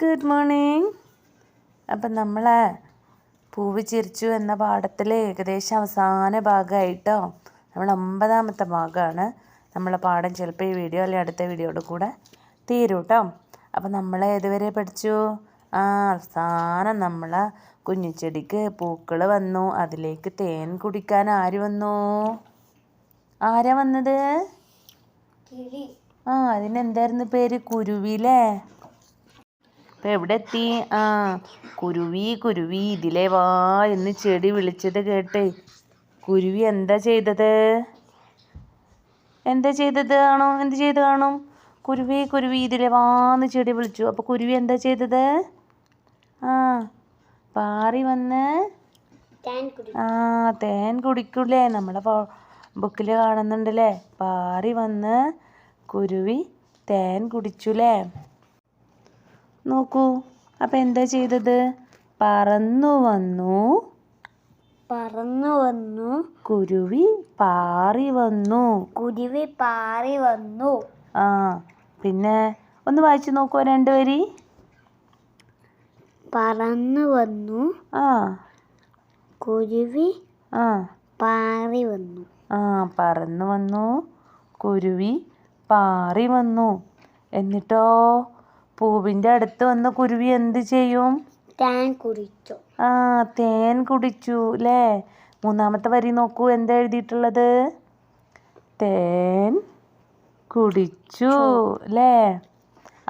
Good morning അപ്പം നമ്മൾ പൂവ് ചിരിച്ചു എന്ന പാഠത്തിൽ ഏകദേശം അവസാന ഭാഗമായിട്ടോ നമ്മൾ ഒമ്പതാമത്തെ ഭാഗമാണ് നമ്മളെ പാഠം. ചിലപ്പോൾ ഈ വീഡിയോ അല്ലെങ്കിൽ അടുത്ത വീഡിയോയുടെ കൂടെ തീരും കേട്ടോ അപ്പം നമ്മൾ ഏതുവരെ പഠിച്ചു? ആ അവസാനം നമ്മൾ കുഞ്ഞിച്ചെടിക്ക് പൂക്കൾ വന്നു. അതിലേക്ക് തേൻ കുടിക്കാൻ ആര് വന്നു? ആരാ വന്നത്? ആ അതിനെന്തായിരുന്നു പേര്? കുരുവില്ലേ ഇപ്പം എവിടെ എത്തി ആ കുരുവി കുരുവി ഇതിലേ വാ എന്ന് ചെടി വിളിച്ചത് കേട്ട്. കുരുവി എന്താ ചെയ്തത്? എന്താ ചെയ്തത് ആണോ എന്ത് ചെയ്ത് കാണും? കുരുവി കുരുവി ഇതിലെ വാന്ന് ചെടി വിളിച്ചു. അപ്പോൾ കുരുവി എന്താ ചെയ്തത്? ആ പാറി വന്ന്. ആ തേൻ കുടിക്കൂലേ നമ്മളെ ബുക്കിൽ കാണുന്നുണ്ടല്ലേ? പാറി വന്ന് കുരുവി തേൻ കുടിച്ചുലേ? നോക്കൂ. അപ്പം എന്താ ചെയ്തത്? പറന്നു വന്നു. പറന്നു വന്നു. കുരുവി പാറി വന്നു. കുരുവി പാറി വന്നു. ആ പിന്നെ ഒന്ന് വായിച്ചു നോക്കൂ രണ്ട് വരി. പറന്നു വന്നു. ആ. കുരുവി ആ. പാറി വന്നു. ആ പറന്നു വന്നു. കുരുവി പാറി വന്നു. എന്നിട്ടോ? പൂവിന്റെ അടുത്ത് വന്ന കുരുവി എന്ത് ചെയ്യും? തേൻ കുടിച്ചു. ആ തേൻ കുടിച്ചു അല്ലേ മൂന്നാമത്തെ വരി നോക്കൂ എന്താ എഴുതിയിട്ടുള്ളത്? തേൻ കുടിച്ചു അല്ലേ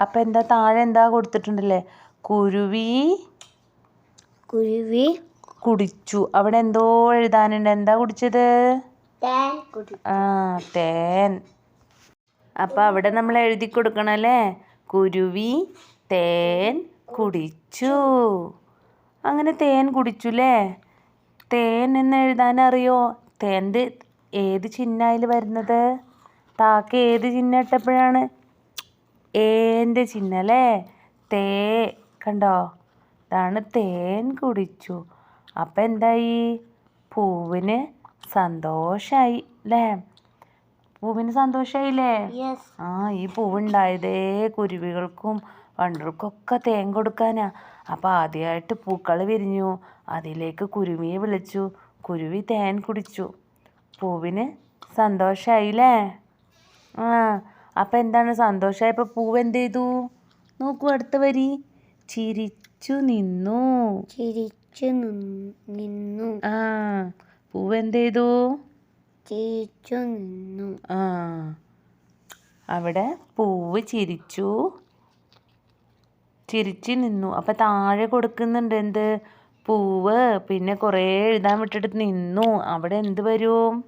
അപ്പം എന്താ താഴെ എന്താ കൊടുത്തിട്ടുണ്ടല്ലേ? കുരുവി കുരുവി കുടിച്ചു. അവിടെ എന്തോ എഴുതാനുണ്ട്. എന്താ കുടിച്ചത്? ആ തേൻ. അപ്പം അവിടെ നമ്മൾ എഴുതി കൊടുക്കണം അല്ലേ കുരുവി തേൻ കുടിച്ചു. അങ്ങനെ തേൻ കുടിച്ചു അല്ലേ തേൻ എന്ന് എഴുതാൻ അറിയോ? തേന്റെ ഏത് ചിഹ്നയിൽ വരുന്നത്? താക്ക ഏത് ചിഹ്നം ഇട്ടപ്പോഴാണ്? ഏന്റെ ചിഹ്നം അല്ലേ തേ കണ്ടോ? ഇതാണ് തേൻ കുടിച്ചു. അപ്പം എന്തായി പൂവിന് സന്തോഷമായി അല്ലേ പൂവിന് സന്തോഷമായില്ലേ യെസ് ആ ഈ പൂവുണ്ടായതേ കുരുവികൾക്കും വണ്ടുകൾക്കൊക്കെ തേൻ കൊടുക്കാനാ. അപ്പം ആദ്യമായിട്ട് പൂക്കൾ വിരിഞ്ഞു. അതിലേക്ക് കുരുവിയെ വിളിച്ചു. കുരുവി തേൻ കുടിച്ചു. പൂവിന് സന്തോഷായില്ലേ? ആ അപ്പം എന്താണ് സന്തോഷമായപ്പോൾ പൂവ് എന്ത് ചെയ്തു? നോക്കൂ അടുത്ത വരി. ചിരിച്ചു നിന്നു. ചിരിച്ചു നിന്നു. ആ പൂവ് എന്ത് ചെയ്തു? ചിരിച്ചു നിന്നു ആ. അവിടെ പൂവ് ചിരിച്ചു. ചിരിച്ചു നിന്നു. അപ്പം താഴെ കൊടുക്കുന്നുണ്ട് എന്ത്? പൂവ്. പിന്നെ കുറേ എഴുതാൻ വിട്ടിട്ട് നിന്നു. അവിടെ എന്ത് വരും?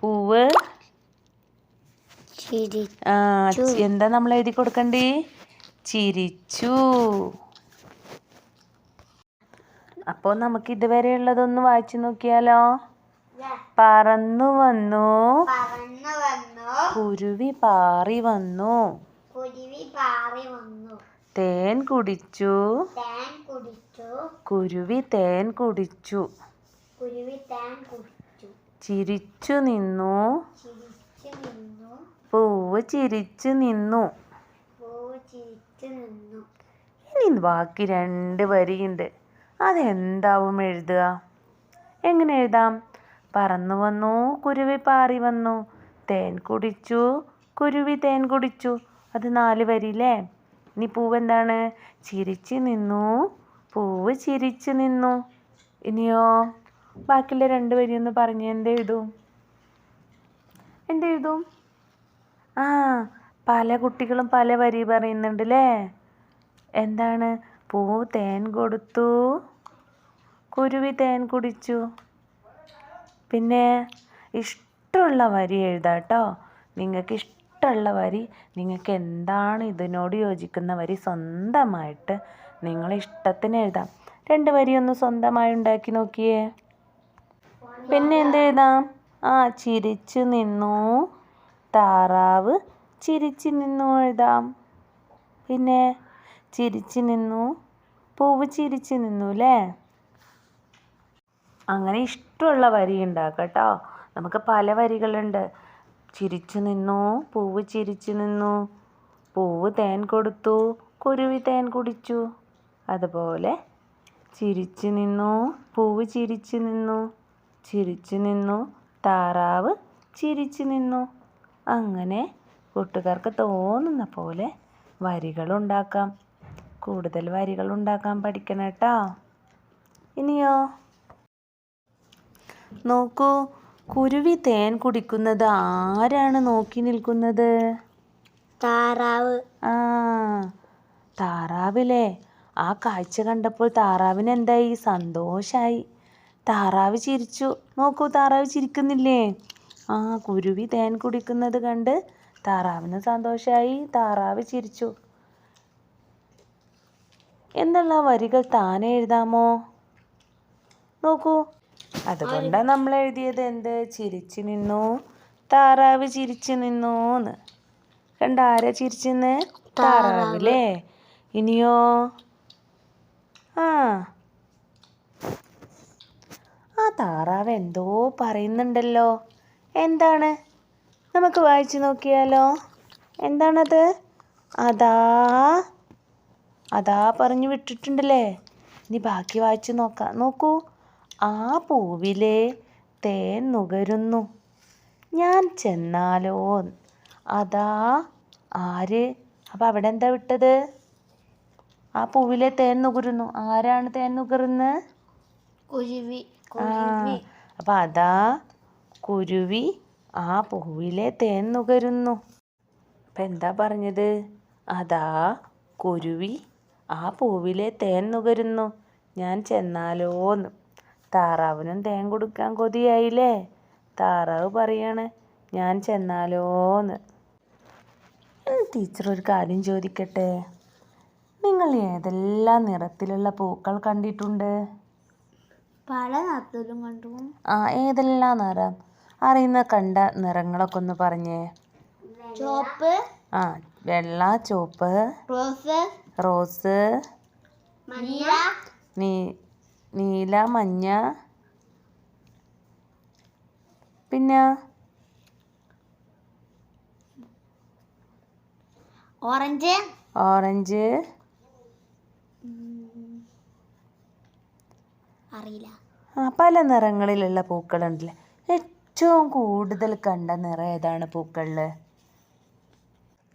പൂവ്? ആ എന്താ നമ്മൾ എഴുതി കൊടുക്കണ്ടേ? ചിരിച്ചു. അപ്പോൾ നമുക്ക് ഇതുവരെ ഉള്ളതൊന്ന് വായിച്ചു നോക്കിയാലോ? പറന്നു വന്നു. പറന്നു വന്നു. കുരുവി പാറി വന്നു. കുരുവി പാറി വന്നു. തേൻ കുടിച്ചു. തേൻ കുടിച്ചു. കുരുവി തേൻ കുടിച്ചു. കുരുവി തേൻ കുടിച്ചു. ചിരിച്ചു നിന്നു. ചിരിച്ചു നിന്നു. പൂവ് ചിരിച്ചു നിന്നു. പൂവ് ചിരിച്ചു നിന്നു. ഇനി ബാക്കി രണ്ട് വരിയുണ്ട്. അതെന്താവും എഴുതുക? എങ്ങനെ എഴുതാം? പറന്നു വന്നു കുരുവി പാറി വന്നു. തേൻ കുടിച്ചു കുരുവി തേൻ കുടിച്ചു. അത് നാല് വരിയില്ലേ? ഇനി പൂവ് എന്താണ്? ചിരിച്ചു നിന്നു പൂവ് ചിരിച്ചു നിന്നു. ഇനിയോ? ബാക്കിയുള്ള രണ്ട് വരി ഒന്ന് പറഞ്ഞ് എന്തെഴുതും എന്തെഴുതും ആ പല കുട്ടികളും പല വരി പറയുന്നുണ്ട് അല്ലേ എന്താണ്? പൂ തേൻ കൊടുത്തു കുരുവി തേൻ കുടിച്ചു. പിന്നെ ഇഷ്ടമുള്ള വരി എഴുതാം കേട്ടോ. നിങ്ങൾക്ക് ഇഷ്ടമുള്ള വരി നിങ്ങൾക്ക് എന്താണ് ഇതിനോട് യോജിക്കുന്ന വരി സ്വന്തമായിട്ട് നിങ്ങളെ ഇഷ്ടത്തിന് എഴുതാം. രണ്ട് വരി ഒന്ന് സ്വന്തമായി ഉണ്ടാക്കി നോക്കിയേ. പിന്നെ എന്ത് എഴുതാം? ആ ചിരിച്ചു നിന്നു. താറാവ് ചിരിച്ചു നിന്നു എഴുതാം. പിന്നെ ചിരിച്ചു നിന്നു. പൂവ് ചിരിച്ചു നിന്നു അല്ലേ? അങ്ങനെ ഇഷ്ടമുള്ള വരി ഉണ്ടാക്കാം കേട്ടോ നമുക്ക് പല വരികളുണ്ട്. ചിരിച്ചു നിന്നു പൂവ് ചിരിച്ചു നിന്നു പൂവ് തേൻ കൊടുത്തു കുരുവി തേൻ കുടിച്ചു. അതുപോലെ ചിരിച്ചു നിന്നു പൂവ് ചിരിച്ചു നിന്നു ചിരിച്ചു നിന്നു താറാവ് ചിരിച്ചു നിന്നു. അങ്ങനെ കൂട്ടുകാർക്ക് തോന്നുന്ന പോലെ വരികളുണ്ടാക്കാം കൂടുതൽ വരികളുണ്ടാക്കാൻ പഠിക്കണം കേട്ടോ. ഇനിയോ? നോക്കൂ കുരുവി തേൻ കുടിക്കുന്നത് ആരാണ് നോക്കി നിൽക്കുന്നത്? താറാവ്. ആ താറാവില്ലേ? ആ കാഴ്ച കണ്ടപ്പോൾ താറാവിന് എന്തായി? സന്തോഷായി. താറാവ് ചിരിച്ചു. നോക്കൂ താറാവ് ചിരിക്കുന്നില്ലേ? ആ കുരുവി തേൻ കുടിക്കുന്നത് കണ്ട് താറാവിന് സന്തോഷായി. താറാവ് ചിരിച്ചു. എന്നുള്ള വരികൾ താനെ എഴുതാമോ നോക്കൂ അതുകൊണ്ടാണ് നമ്മൾ എഴുതിയത് എന്ത്? ചിരിച്ചു നിന്നു. താറാവ് ചിരിച്ചു നിന്നു എന്ന് കണ്ട ആരാ താറാവ് അല്ലേ ഇനിയോ? ആ. ആ താറാവ് എന്തോ പറയുന്നുണ്ടല്ലോ. എന്താണ്? നമുക്ക് വായിച്ചു നോക്കിയാലോ. എന്താണത്? അതാ. അതാ പറഞ്ഞു വിട്ടിട്ടുണ്ടല്ലേ. ഇനി ബാക്കി വായിച്ചു നോക്കാം. നോക്കൂ. ആ പൂവിലെ തേൻ നുകരുന്നു. ഞാൻ ചെന്നാലോ? അതാ ആര്? അപ്പം അവിടെ എന്താ വിട്ടത്? ആ പൂവിലെ തേൻ നുകരുന്നു. ആരാണ് തേൻ നുകരുന്നത് കുരുവി. ആ അപ്പം അതാ കുരുവി ആ പൂവിലെ തേൻ നുകരുന്നു. അപ്പം എന്താ പറഞ്ഞത്? അതാ കുരുവി ആ പൂവിലെ തേൻ നുകരുന്നു. ഞാൻ ചെന്നാലോന്ന്. താറാവിനും തേൻ കൊടുക്കാൻ കൊതിയായില്ലേ? താറാവ് പറയാണ് ഞാൻ ചെന്നാലോന്ന്. ടീച്ചർ ഒരു കാര്യം ചോദിക്കട്ടെ? നിങ്ങൾ ഏതെല്ലാം നിറത്തിലുള്ള പൂക്കൾ കണ്ടിട്ടുണ്ട്? പല നിറത്തിലും കണ്ടു. ആ ഏതെല്ലാം നിറം? അറിയുന്ന കണ്ട നിറങ്ങളൊക്കെ ഒന്ന് പറഞ്ഞേ. ചുവപ്പ്. ആ വെള്ള ചോപ്പ് റോസ്. റോസ്. നീ നീല മഞ്ഞ. പിന്നെ? ഓറഞ്ച്. ഓറഞ്ച്. അറിയില്ല. ആ പല നിറങ്ങളിലുള്ള പൂക്കളുണ്ടല്ലേ? ഏറ്റവും കൂടുതൽ കണ്ട നിറം ഏതാണ് പൂക്കളിൽ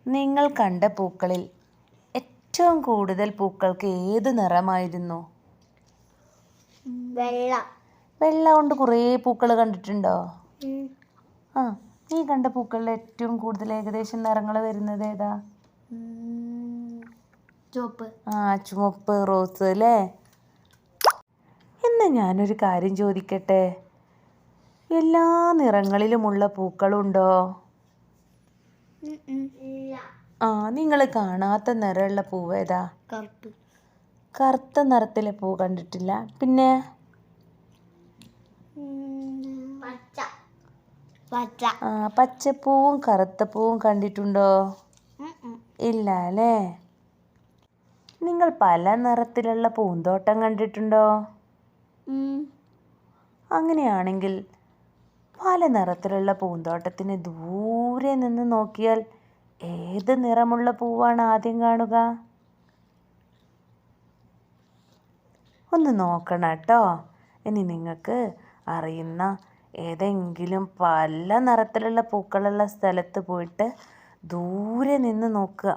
നിങ്ങൾ കണ്ട പൂക്കളിൽ ഏറ്റവും കൂടുതൽ പൂക്കൾക്ക് ഏത് നിറമായിരുന്നു? വെള്ള. വെള്ള കൊണ്ട് കുറേ പൂക്കൾ കണ്ടിട്ടുണ്ടോ? ആ നീ കണ്ട പൂക്കളിൽ ഏറ്റവും കൂടുതൽ ഏകദേശം നിറങ്ങൾ വരുന്നത് ഏതാ? ചുവപ്പ്. ആ ചുവപ്പ് റോസ് അല്ലേ? എന്നാ ഞാനൊരു കാര്യം ചോദിക്കട്ടെ? എല്ലാ നിറങ്ങളിലുമുള്ള പൂക്കളുണ്ടോ? ആ നിങ്ങൾ കാണാത്ത നിറമുള്ള പൂവ് ഏതാ? കറുപ്പ്. കറുത്ത നിറത്തിലെ പൂ കണ്ടിട്ടില്ല. പിന്നെ? പച്ചപ്പൂവും കറുത്ത പൂവും കണ്ടിട്ടുണ്ടോ? ഇല്ല അല്ലേ? നിങ്ങൾ പല നിറത്തിലുള്ള പൂന്തോട്ടം കണ്ടിട്ടുണ്ടോ? അങ്ങനെയാണെങ്കിൽ പല നിറത്തിലുള്ള പൂന്തോട്ടത്തിന് ദൂരെ നിന്ന് നോക്കിയാൽ ഏത് നിറമുള്ള പൂവാണ് ആദ്യം കാണുക? ഒന്ന് നോക്കണം കേട്ടോ. ഇനി നിങ്ങൾക്ക് അറിയുന്ന ഏതെങ്കിലും പല നിറത്തിലുള്ള പൂക്കളുള്ള സ്ഥലത്ത് പോയിട്ട് ദൂരെ നിന്ന് നോക്കുക.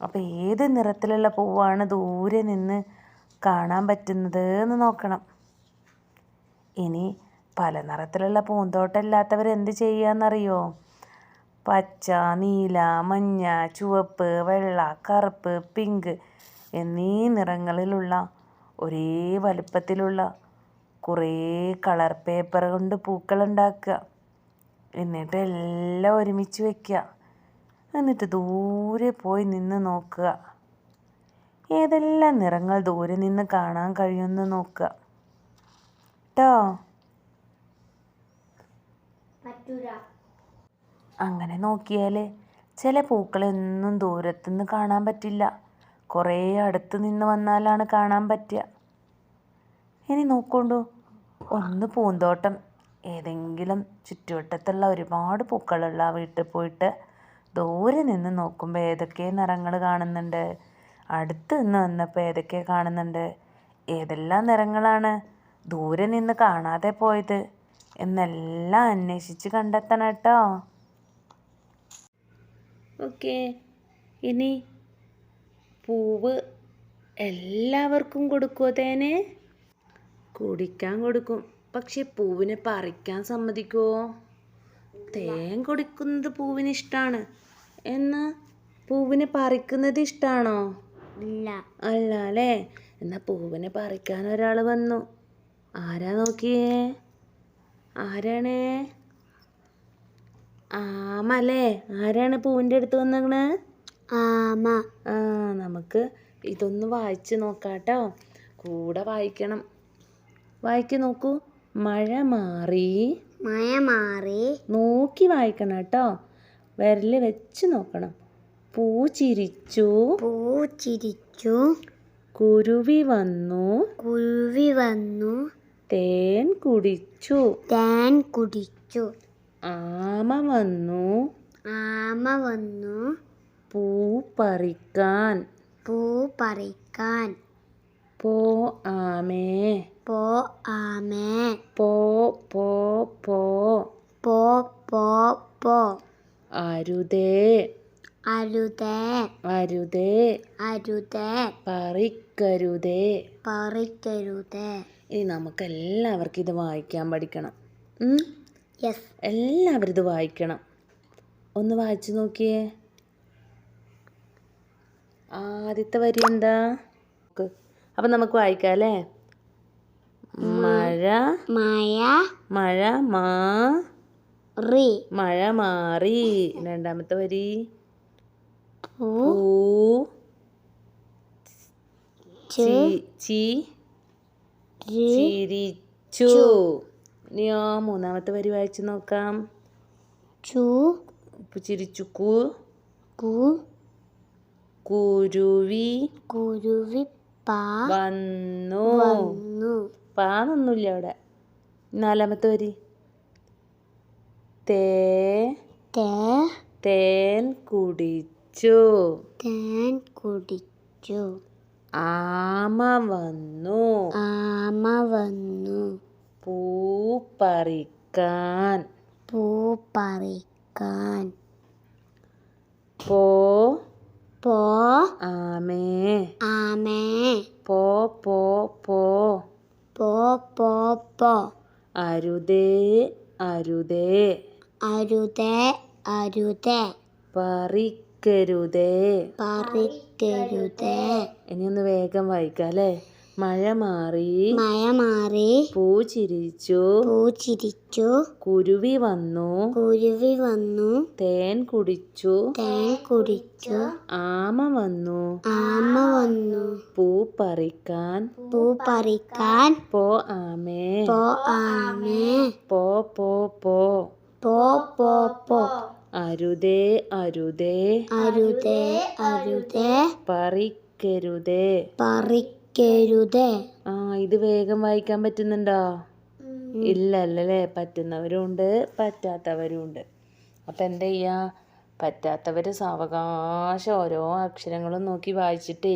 അപ്പോൾ ഏത് നിറത്തിലുള്ള പൂവാണ് ദൂരെ നിന്ന് കാണാൻ പറ്റുന്നത് എന്ന് നോക്കണം. ഇനി പല നിറത്തിലുള്ള പൂന്തോട്ടം ഇല്ലാത്തവർ എന്ത് ചെയ്യാന്നറിയോ? പച്ച നീല മഞ്ഞ ചുവപ്പ് വെള്ള കറുപ്പ് പിങ്ക് എന്നീ നിറങ്ങളിലുള്ള ഒരേ വലുപ്പത്തിലുള്ള കുറേ കളർ പേപ്പർ കൊണ്ട് പൂക്കൾ ഉണ്ടാക്കുക എന്നിട്ട് എല്ലാം ഒരുമിച്ച് വയ്ക്കുക എന്നിട്ട് ദൂരെ പോയി നിന്ന് നോക്കുക. ഏതെല്ലാം നിറങ്ങൾ ദൂരെ നിന്ന് കാണാൻ കഴിയുമെന്ന് നോക്കുക. കേട്ടോ അങ്ങനെ നോക്കിയാൽ ചില പൂക്കളൊന്നും ദൂരത്തുനിന്ന് കാണാൻ പറ്റില്ല. കുറേ അടുത്ത് നിന്ന് വന്നാലാണ് കാണാൻ പറ്റുക. ഇനി നോക്കൊണ്ടു. ഒന്ന് പൂന്തോട്ടം. ഏതെങ്കിലും ചുറ്റുവട്ടത്തുള്ള ഒരുപാട് പൂക്കളുള്ള ആ വീട്ടിൽ പോയിട്ട് ദൂരെ നിന്ന് നോക്കുമ്പോൾ ഏതൊക്കെ നിറങ്ങൾ കാണുന്നുണ്ട്? അടുത്ത് നിന്ന് വന്നപ്പോൾ ഏതൊക്കെ കാണുന്നുണ്ട്? ഏതെല്ലാം നിറങ്ങളാണ് ദൂരെ നിന്ന് കാണാതെ പോയത്? എന്നെല്ലാം അന്വേഷിച്ച് കണ്ടെത്തണം കേട്ടോ. ഓക്കേ. ഇനി പൂവ് എല്ലാവർക്കും കൊടുക്കുമോ തേനെ? കുടിക്കാൻ കൊടുക്കും. പക്ഷെ പൂവിനെ പറിക്കാൻ സമ്മതിക്കുമോ തേൻ കൊടുക്കുന്നത് പൂവിന് ഇഷ്ടമാണ് എന്നാൽ പൂവിനെ പറിക്കുന്നത് ഇഷ്ടമാണോ ഇല്ല. അല്ല അല്ലേ? എന്നാൽ പൂവിനെ പറിക്കാൻ ഒരാൾ വന്നു. ആരാ നോക്കിയേ? ആരാണ്? ആമല്ലേ ആരാണ് പൂവിന്റെ അടുത്ത് വന്നേക്കണേ? ആമ. ആ നമുക്ക് ഇതൊന്ന് വായിച്ച് നോക്കാട്ടോ. കൂടെ വായിക്കണം. വായിക്ക് നോക്കൂ. മഴ മാറി. മഴ മാറി. നോക്കി വായിക്കണം കേട്ടോ. വിരൽ വെച്ച് നോക്കണം. പൂ ചിരിച്ചു. പൂ ചിരിച്ചു. കുരുവി വന്നു. കുരുവി വന്നു. തേൻ കുടിച്ചു. തേൻ കുടിച്ചു. ആമ വന്നു. ആമ വന്നു. പൂ പറിക്കാൻ പൂ പറിക്കാൻ പോ ആമേ. പോ ആമേ. പോ പോ പോ. പോ പോ പോ. അരുതേ. അരുതേ. അരുതേ. അരുതേ. പറിക്കരുതേ. പറിക്കരുതേ. ഇനി നമുക്ക് എല്ലാവർക്കും ഇത് വായിക്കാൻ പഠിക്കണം. യെസ് എല്ലാവരും ഇത് വായിക്കണം. ഒന്ന് വായിച്ചു നോക്കിയേ. ആദ്യത്തെ വരി എന്താ? അപ്പം നമുക്ക് വായിക്കാം അല്ലേ? മഴ. മഴ. മഴ മാ. റി. മഴ മാറി. രണ്ടാമത്തെ വരി. ചിരിച്ചു. ഇനിയോ മൂന്നാമത്തെ വരി വായിച്ചു നോക്കാം. ചിരിച്ചു. കൂ. കു. കുരുവി കുരുവി പാ വന്നു. വന്നു. പാന്നൊന്നുമില്ല അവിടെ. നാലാമത്തെ വരി. തേ തേ തേൻ കുടിച്ചു. തേൻ കുടിച്ചു. ആമ വന്നു. ആമ വന്നു. പൂ പറിക്കാൻ. പൂ പറിക്കാൻ. പോ പോ. ആമേ. ആമേ. പോ പോ പോ. പോ പോ പോ. അരുതേ അരുതേ. അരുതേ അരുതേ. പറിക്കരുതേ. പറിക്കരുതേ. ഇനി ഒന്ന് വേഗം വായിക്കാം അല്ലേ? മഴ മാറി. മഴ മാറി. പൂ ചിരിച്ചു. പൂ ചിരിച്ചു. കുരുവി വന്നു. കുരുവി വന്നു. തേൻ കുടിച്ചു. തേൻ കുടിച്ചു. ആമ വന്നു. ആമ വന്നു. പൂ പറിക്കാൻ. പൂ പറിക്കാൻ. പോ ആമേ. പോ ആമേ. പോ പോ പോ. പോ പോ പോ. അരുതേ അരുതേ. അരുതേ അരുതേ. പറിക്കരുതേ. പറിക്കരുതേ ആ ഇത് വേഗം വായിക്കാൻ പറ്റുന്നുണ്ടോ? ഇല്ല അല്ലല്ലേ പറ്റുന്നവരും ഉണ്ട് പറ്റാത്തവരും ഉണ്ട് അപ്പം എന്താ ചെയ്യുക പറ്റാത്തവർ സാവകാശം ഓരോ അക്ഷരങ്ങളും നോക്കി വായിച്ചിട്ടേ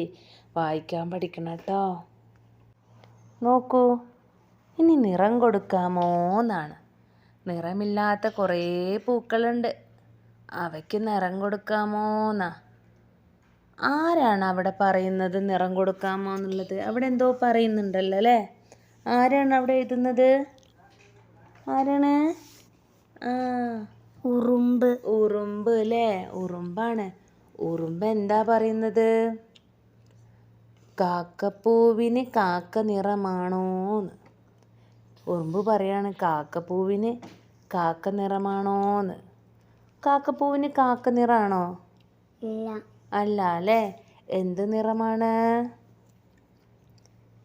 വായിക്കാൻ പഠിക്കണം കേട്ടോ നോക്കൂ ഇനി നിറം കൊടുക്കാമോ എന്നാണ് നിറമില്ലാത്ത കുറേ പൂക്കളുണ്ട്. അവയ്ക്ക് നിറം കൊടുക്കാമോ എന്നാ ആരാണ് അവിടെ പറയുന്നത് നിറം കൊടുക്കാമോ എന്നുള്ളത്? അവിടെ എന്തോ പറയുന്നുണ്ടല്ലോ അല്ലേ? ആരാണ് അവിടെ എഴുതുന്നത്? ആരാണ്? ആ. ഉറുമ്പ്. ഉറുമ്പ് അല്ലേ? ഉറുമ്പാണ്. ഉറുമ്പ് എന്താ പറയുന്നത്? കാക്കപ്പൂവിന് കാക്ക നിറമാണോന്ന്. ഉറുമ്പ് പറയാണ് കാക്കപ്പൂവിന് കാക്ക നിറമാണോന്ന്. കാക്കപ്പൂവിന് കാക്ക നിറമാണോ ഇല്ല. അല്ല അല്ലേ എന്ത് നിറമാണ്?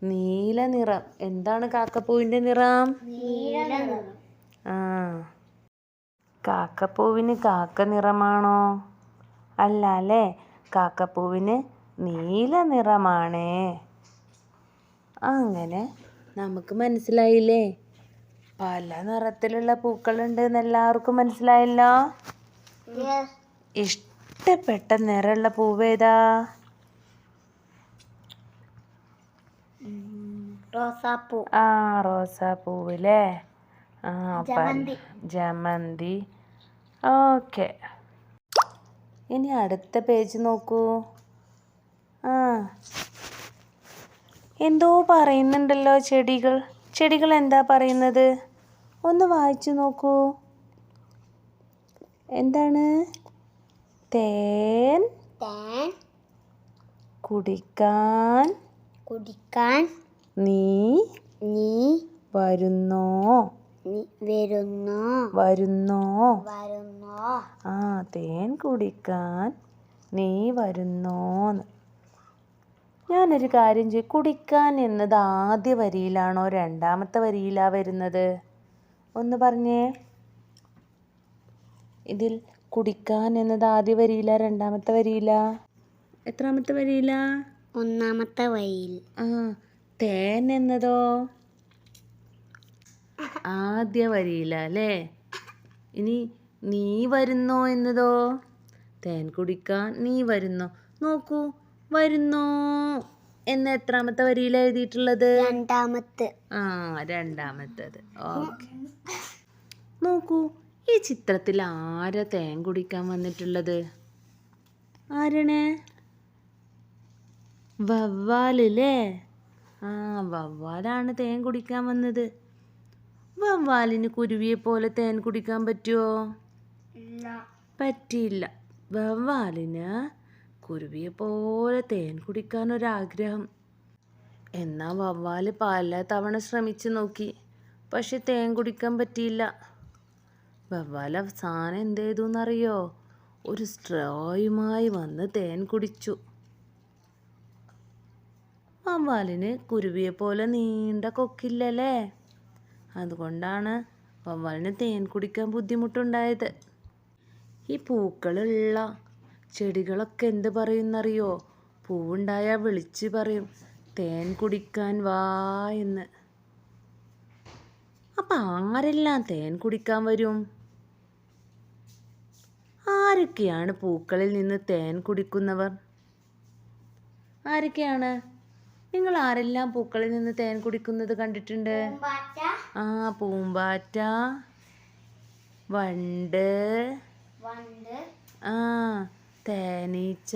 നീല നിറം. എന്താണ് കാക്കപ്പൂവിന്റെ നിറം? ആ. കാക്കപ്പൂവിന് കാക്ക നിറമാണോ? അല്ല അല്ലേ കാക്കപ്പൂവിന് നീല നിറമാണേ. അങ്ങനെ നമുക്ക് മനസ്സിലായില്ലേ? പല നിറത്തിലുള്ള പൂക്കളുണ്ട് എന്ന് എല്ലാവർക്കും മനസ്സിലായല്ലോ? ഇഷ്ടപ്പെട്ട നിറമുള്ള പൂവേതാ? റോസാപ്പൂ. ആ റോസാപ്പൂവില്ലേ ആ. ജമന്തി. ഓക്കെ. ഇനി അടുത്ത പേജ് നോക്കൂ. ആ. എന്തോ പറയുന്നുണ്ടല്ലോ ചെടികൾ. ചെടികൾ എന്താ പറയുന്നത്? ഒന്ന് വായിച്ചു നോക്കൂ. എന്താണ്? തേൻ തേൻ കുടിക്കാൻ കുടിക്കാൻ നീ നീ വരുന്നോ? വരുന്നോ? വരുന്നു? വരുന്നോ? ആ തേൻ കുടിക്കാൻ നീ വരുന്നോന്ന്. ഞാനൊരു കാര്യം ചെയ്യും. കുടിക്കാൻ എന്നത് ആദ്യ വരിയിലാണോ രണ്ടാമത്തെ വരിയിലാ വരുന്നത്? ഒന്ന് പറഞ്ഞേ. ഇതിൽ കുടിക്കാൻ എന്നത് ആദ്യ വരിയില രണ്ടാമത്തെ വരിയില? എത്രാമത്തെ വരിയില? ഒന്നാമത്തെ വരിയിൽ. ആ തേൻ എന്നതോ? ആദ്യ വരിയില അല്ലേ? ഇനി നീ വരുന്നോ എന്നതോ? തേൻ കുടിക്കാൻ നീ വരുന്നോ? നോക്കൂ വരുന്നോ എന്ന എത്രാമത്തെ വരിയില എഴുതിയിട്ടുള്ളത്? രണ്ടാമത്തെ. ആ രണ്ടാമത്തത്. ഓക്കെ. നോക്കൂ ഈ ചിത്രത്തിൽ ആരാ തേൻ കുടിക്കാൻ വന്നിട്ടുള്ളത്? ആരാണ്? വവ്വാലല്ലേ ആ വവ്വാലാണ് തേൻ കുടിക്കാൻ വന്നത്. വവ്വാലിന് കുരുവിയെ പോലെ തേൻ കുടിക്കാൻ പറ്റുമോ പറ്റിയില്ല. വവ്വാലിന് കുരുവിയെ പോലെ തേൻ കുടിക്കാൻ ഒരാഗ്രഹം. എന്നാൽ വവ്വാൽ പല തവണ ശ്രമിച്ചു നോക്കി. പക്ഷെ തേൻ കുടിക്കാൻ പറ്റിയില്ല. വവ്വാൽ അവസാനം എന്ത് ചെയ്തു എന്നറിയോ ഒരു സ്ട്രോയുമായി വന്ന് തേൻ കുടിച്ചു. വവ്വാലിന് കുരുവിയെ പോലെ നീണ്ട കൊക്കില്ലല്ലേ? അതുകൊണ്ടാണ് വവ്വാലിന് തേൻ കുടിക്കാൻ ബുദ്ധിമുട്ടുണ്ടായത്. ഈ പൂക്കളുള്ള ചെടികളൊക്കെ എന്ത് പറയുന്നറിയോ? പൂവുണ്ടായാൽ വിളിച്ച് പറയും തേൻ കുടിക്കാൻ വാ എന്ന്. അപ്പം ആരെല്ലാം തേൻ കുടിക്കാൻ വരും? ആരൊക്കെയാണ് പൂക്കളിൽ നിന്ന് തേൻ കുടിക്കുന്നവർ? ആരൊക്കെയാണ്? നിങ്ങൾ ആരെല്ലാം പൂക്കളിൽ നിന്ന് തേൻ കുടിക്കുന്നത് കണ്ടിട്ടുണ്ട്? ആ പൂമ്പാറ്റ വണ്ട് ആ തേനീച്ച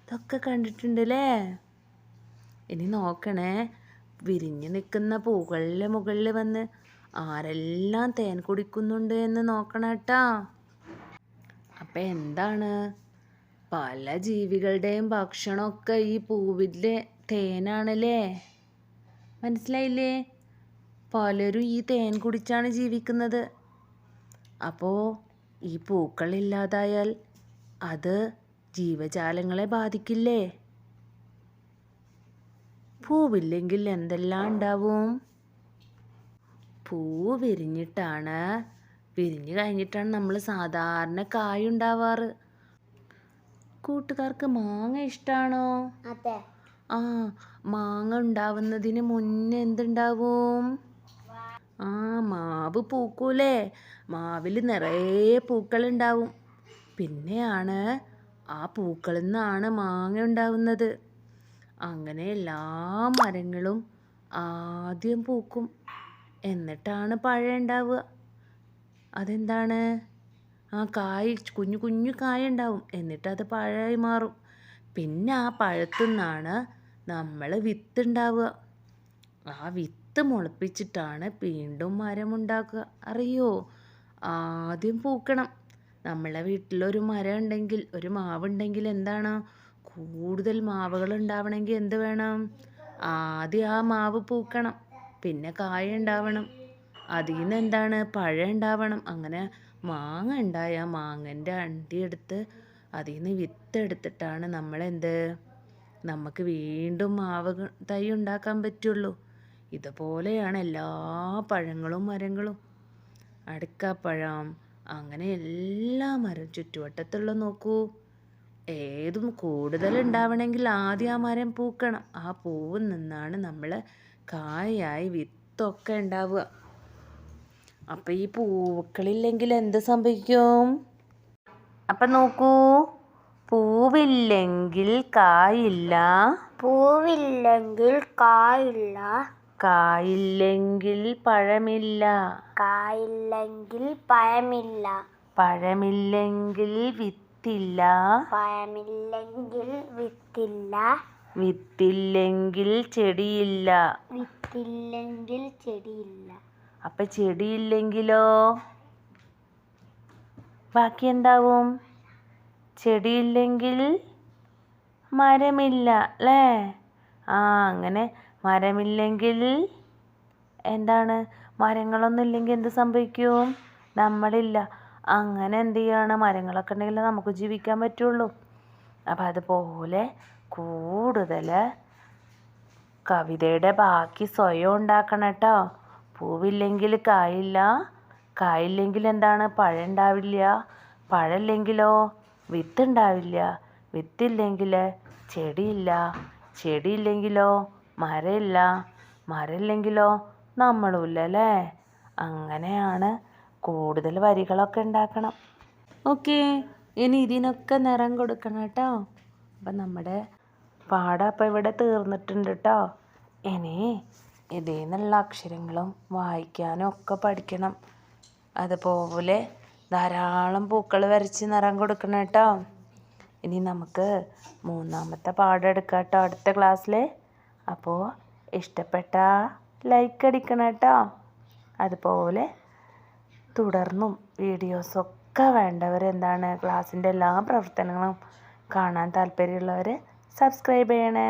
ഇതൊക്കെ കണ്ടിട്ടുണ്ട് അല്ലേ ഇനി നോക്കണേ. വിരിഞ്ഞു നിൽക്കുന്ന പൂക്കളിലെ മുകളിൽ വന്ന് ആരെല്ലാം തേൻ കുടിക്കുന്നുണ്ട് എന്ന് നോക്കണം കേട്ടോ. അപ്പം എന്താണ്? പല ജീവികളുടെയും ഭക്ഷണമൊക്കെ ഈ പൂവിലെ തേനാണല്ലേ? മനസ്സിലായില്ലേ? പലരും ഈ തേൻ കുടിച്ചാണ് ജീവിക്കുന്നത്. അപ്പോൾ ഈ പൂക്കൾ ഇല്ലാതായാൽ അത് ജീവജാലങ്ങളെ ബാധിക്കില്ലേ? പൂവില്ലെങ്കിൽ എന്തെല്ലാം ഉണ്ടാവും? പൂ വിരിഞ്ഞിട്ടാണ് വിരിഞ്ഞു കഴിഞ്ഞിട്ടാണ് നമ്മൾ സാധാരണ കായ ഉണ്ടാവാറ്. കൂട്ടുകാർക്ക് മാങ്ങ ഇഷ്ടാണോ? ആ മാങ്ങ ഉണ്ടാവുന്നതിന് മുന്നേ എന്തുണ്ടാവും? ആ മാവ് പൂക്കൂലേ. മാവിൽ നിറയെ പൂക്കളുണ്ടാവും. പിന്നെയാണ് ആ പൂക്കളിൽ നിന്നാണ് മാങ്ങ ഉണ്ടാവുന്നത്. അങ്ങനെ എല്ലാ മരങ്ങളും ആദ്യം പൂക്കും. എന്നിട്ടാണ് പഴം ഉണ്ടാവുക. അതെന്താണ്? ആ കായ് കുഞ്ഞു കുഞ്ഞു കായ ഉണ്ടാവും എന്നിട്ട് അത് പഴമായി മാറും. പിന്നെ ആ പഴത്തു നിന്നാണ് നമ്മൾ വിത്ത് ഉണ്ടാവുക ആ വിത്ത് മുളപ്പിച്ചിട്ടാണ് വീണ്ടും മരം ഉണ്ടാക്കുക അറിയോ? ആദ്യം പൂക്കണം. നമ്മളെ വീട്ടിലൊരു മരം ഉണ്ടെങ്കിൽ ഒരു മാവ് ഉണ്ടെങ്കിൽ എന്താണ്? കൂടുതൽ മാവുകൾ ഉണ്ടാവണമെങ്കിൽ എന്ത് വേണം? ആദ്യം ആ മാവ് പൂക്കണം. പിന്നെ കായ ഉണ്ടാവണം. അതിൽ നിന്ന് എന്താണ് പഴം അങ്ങനെ മാങ്ങ ഉണ്ടായ. മാങ്ങന്റെ അണ്ടി എടുത്ത് അതിൽ നിന്ന് വിത്ത് എടുത്തിട്ടാണ് നമ്മളെന്ത്? നമുക്ക് വീണ്ടും മാവ് തൈ ഉണ്ടാക്കാൻ പറ്റുള്ളൂ. ഇതുപോലെയാണ് എല്ലാ പഴങ്ങളും മരങ്ങളും. അടുക്കാപ്പഴം അങ്ങനെ എല്ലാ മരം ചുറ്റുവട്ടത്തുള്ള നോക്കൂ. ഏതും കൂടുതൽ ഉണ്ടാവണമെങ്കിൽ ആദ്യം ആ മരം പൂക്കണം. ആ പൂവിൽ നിന്നാണ് നമ്മൾ കായായി വിത്തൊക്കെ ഉണ്ടാവുക. അപ്പം ഈ പൂക്കളില്ലെങ്കിൽ എന്ത് സംഭവിക്കും? അപ്പം നോക്കൂ. പൂവില്ലെങ്കിൽ കായില്ല. പൂവില്ലെങ്കിൽ കായില്ല. കായില്ലെങ്കിൽ പഴമില്ല. കായില്ലെങ്കിൽ പഴമില്ല. പഴമില്ലെങ്കിൽ വിത്തില്ല. പഴമില്ലെങ്കിൽ വിത്തില്ല. വിത്തില്ലെങ്കിൽ ചെടിയില്ല. വിത്തില്ലെങ്കിൽ ചെടിയില്ല. അപ്പൊ ചെടിയില്ലെങ്കിലോ? ബാക്കി എന്താവും ചെടിയില്ലെങ്കിൽ മരമില്ല അല്ലേ? ആ അങ്ങനെ മരമില്ലെങ്കിൽ എന്താണ്? മരങ്ങളൊന്നും ഇല്ലെങ്കിൽ എന്ത് സംഭവിക്കും? നമ്മളില്ല. അങ്ങനെ എന്ത് ചെയ്യാണ്? മരങ്ങളൊക്കെ ഉണ്ടെങ്കിൽ നമുക്ക് ജീവിക്കാൻ പറ്റുള്ളൂ. അപ്പം അതുപോലെ കൂടുതൽ കവിതയുടെ ബാക്കി സ്വയം ഉണ്ടാക്കണം കേട്ടോ. പൂവില്ലെങ്കിൽ കായില്ല. കായില്ലെങ്കിൽ എന്താണ്? പഴം ഉണ്ടാവില്ല പഴമില്ലെങ്കിലോ? വിത്ത് ഉണ്ടാവില്ല വിത്തില്ലെങ്കിൽ ചെടിയില്ല. ചെടിയില്ലെങ്കിലോ? മരമില്ല മരമില്ലെങ്കിലോ നമ്മളുമില്ല അല്ലേ? അങ്ങനെയാണ് കൂടുതൽ വരികളൊക്കെ ഉണ്ടാക്കണം. ഓക്കെ ഇനി ഇതിനൊക്കെ നിറം കൊടുക്കണം കേട്ടോ. അപ്പം നമ്മുടെ പാടം അപ്പം ഇവിടെ തീർന്നിട്ടുണ്ട് കേട്ടോ. ഇനി ഇതിൽ നിന്നുള്ള അക്ഷരങ്ങളും വായിക്കാനും ഒക്കെ പഠിക്കണം. അതുപോലെ ധാരാളം പൂക്കൾ വരച്ച് നിറം കൊടുക്കണം കേട്ടോ. ഇനി നമുക്ക് മൂന്നാമത്തെ പാഠം എടുക്കാം കേട്ടോ അടുത്ത ക്ലാസ്സിൽ അപ്പോൾ ഇഷ്ടപ്പെട്ട ലൈക്ക് അടിക്കണം കേട്ടോ. അതുപോലെ തുടർന്നും വീഡിയോസൊക്കെ വേണ്ടവർ എന്താണ് ക്ലാസ്സിന്റെ എല്ലാ പ്രവർത്തനങ്ങളും കാണാൻ താല്പര്യമുള്ളവർ സബ്സ്ക്രൈബ് ചെയ്യണേ.